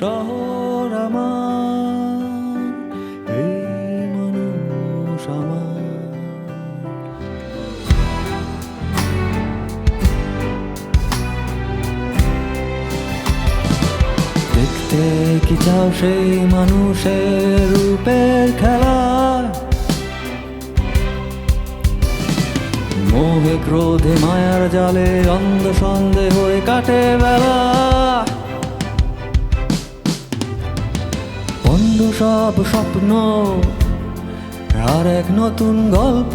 শহর আমার, এই মানুষ আমার। দেখতে কি চাও সেই মানুষের রূপের খেলা? মোহে ক্রোধে মায়ার জালে অন্ধ সন্ধে হয়ে কাটে বেলা। বন্ধ সব স্বপ্ন আর এক নতুন গল্প